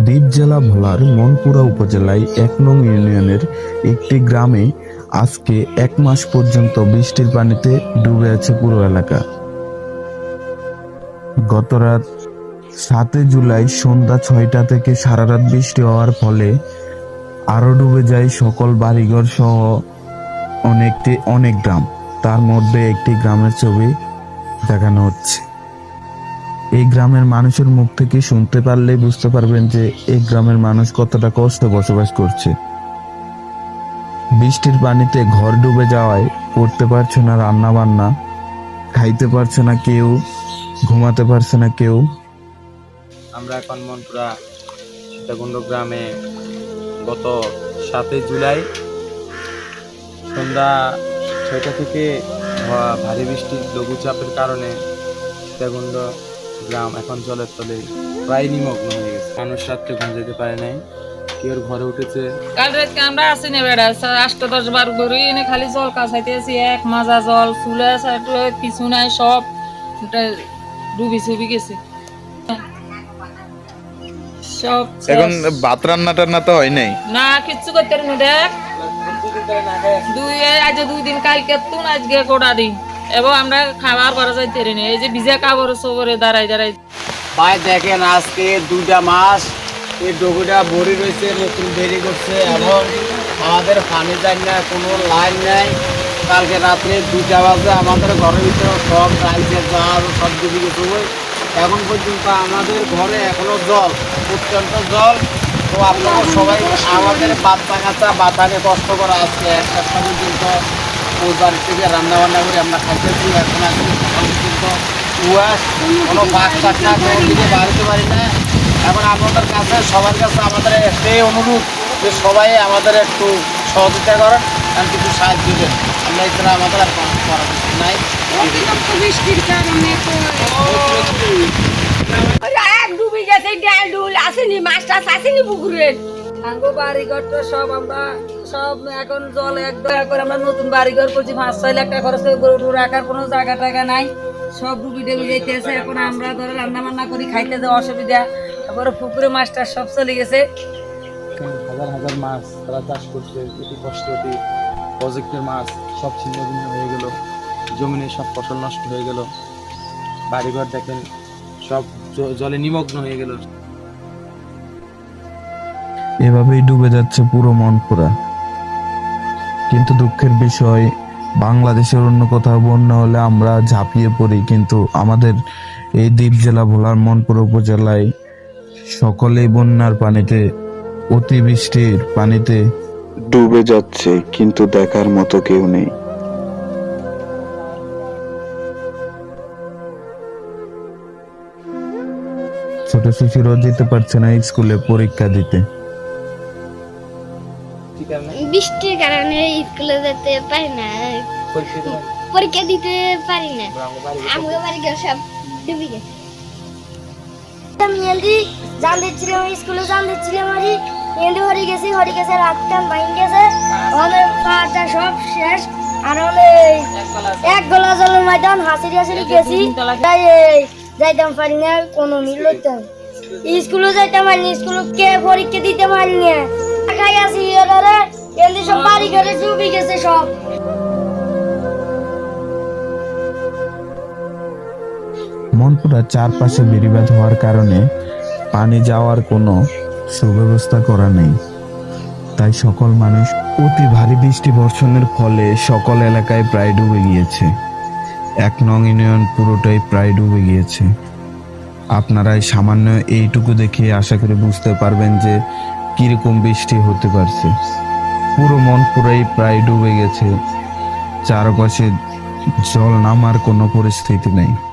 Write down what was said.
দ্বীপ জেলা ভোলার মনপুরা উপজেলায় এক নং ইউনিয়নের একটি গ্রামে আজকে এক মাস পর্যন্ত বৃষ্টির পানিতে ডুবে আছে পুরো এলাকা। গত রাত সাতই জুলাই সন্ধ্যা ছয়টা থেকে সারা রাত বৃষ্টি হওয়ার ফলে আরও ডুবে যায় সকল বাড়িঘর সহ অনেকটি অনেক গ্রাম। তার মধ্যে একটি গ্রামের ছবি দেখানো হচ্ছে। এই গ্রামের মানুষের মুখ থেকে শুনতে পারলেই বুঝতে পারবেন যে এই গ্রামের মানুষ কতটা কষ্টে বসবাস করছে। বৃষ্টির পানিতে ঘর ডুবে যাওয়ায় করতে পারছে না রান্না বান্না খাইতে পারছে না কেউ, ঘুমাতে পারছে না কেউ। আমরা এখন মনপুরা সীতাকুণ্ড গ্রামে গত সাতই জুলাই সন্ধ্যা ছয়টা থেকে ভারী বৃষ্টির লঘুচাপের কারণে সীতাকুণ্ড গ্রাম এখন জলের তলে প্রায় নিমগ্ন হয়ে গেছে। মানুষ রাত্রে ঘুম যেতে পারে নাই কেউ ঘরে উঠেছে। কাল রাতকে আমরা আসি না বেড়া আটটা দশ বার ধরে এনে খালি জল কাছাইতেছি এক মাজা জল চুলে কিছু নাই সব ডুবি চুবি গেছে। সব এখন ভাত রান্না টান্না তো হয় নাই? না কিচ্ছু করতে দেখ। দুই আজ দুই দিন কালকে তুন আজকে কোটা দিন। এবং আমরা খাবার করা যাইতে পারি এই যে ভিজা কাপড় সবরে দাঁড়াই দাঁড়াই ভাই, দেখেন আজকে দুইটা মাস এই ডগুটা ভরি রয়েছে, নতুন দেরি করছে এবং আমাদের পানি যায় না কোনো লাইন নাই। কালকে রাত্রে দুইটা বাজে, আমাদের ঘরের ভিতরে সব টাইলসের জাল, সব ডুবে গেছে। এখন পর্যন্ত আমাদের ঘরে এখনও জল, অত্যন্ত জল। তো আপনারা সবাই আমাদের বাচ্চা কাচ্চা বাতানে কষ্ট করা আজকে একটা পর্যন্ত ওই বাড়ি থেকে রান্না করে আমরা খাইতেছি এখন আজকে সকাল পর্যন্ত কুয়াশ কোনো বাড়িতে পারি না। এখন আপনাদের কাছে, সবার কাছে আমাদের একটাই অনুরোধ যে সবাই আমাদের একটু সহযোগিতা করেন আর কিছু সাহায্য দেন। আমরা এছাড়া আমাদের আর করার কিছু নাই। ডুবি গেছে, ডাল ডুল। আসেনি মাছ টাছ আসেনি পুকুরে। বাড়িঘর তো সব আমরা সব এখন জল আমরা নতুন বাড়িঘর করছি কোনো জায়গা নাই। সব এখন আমরা ধরো করি অসুবিধা। পুকুরে মাছটা সব চলে গেছে। হাজার হাজার মাছ চাষ করছে কষ্টে মাছ, সব ছিন্ন হয়ে গেল। জমিনে সব ফসল নষ্ট হয়ে গেল। বাড়িঘর দেখেন, সব জলে নিমগ্ন হয়ে গেল। এভাবেই ডুবে যাচ্ছে পুরো মনপুরা। কিন্তু দুঃখের বিষয়, বাংলাদেশের অন্য কোথাও বন্যা হলে আমরা ঝাঁপিয়ে পড়ি, কিন্তু আমাদের এই দ্বীপ জেলা ভোলার মনপুর উপজেলায় সকলেই বন্যার পানিতে, অতিবৃষ্টির পানিতে ডুবে যাচ্ছে, কিন্তু দেখার মতো কেউ নেই। ছোট শিশুরাও যেতে পারছে না স্কুলে পরীক্ষা দিতে। বৃষ্টির কারণে স্কুলে যেতে পারি না। পরীক্ষা দিতে পারি না। আমাকে বাড়ি গেলে সব ডুবে গেছে। আমি এলদি জান দিচ্ছিলাম স্কুলে জান দিচ্ছিলাম আমি এলদি হরি গেছি হরি গেছে বাইন গেছে। পাটা সব শেষ। আর এক গলা জলের ময়দান হাসিরি হাসিরি গেছি। তাই এই যাইতাম পারি না কোনো মিল লইতাম স্কুলে যাইতাম না স্কুলে কে পরীক্ষা দিতে পারি না। মনপুরা চারপাশে বেড়িবাঁধ হওয়ার কারণে পানি যাওয়ার কোনো সুব্যবস্থা করা নেই। তাই সকল মানুষ অতি ভারী বৃষ্টি বর্ষণের ফলে সকল এলাকায় প্রায় ডুবে গিয়েছে। এক নং ইউনিয়ন পুরোটাই প্রায় ডুবে গিয়েছে। আপনারা এই সামান্য এইটুকু দেখে আশা করে বুঝতে পারবেন যে কীরকম বৃষ্টি হতে পারছে। পুরো মন মনপুরাই প্রায় ডুবে গেছে। চারপাশে জল নামার কোনো পরিস্থিতি নেই।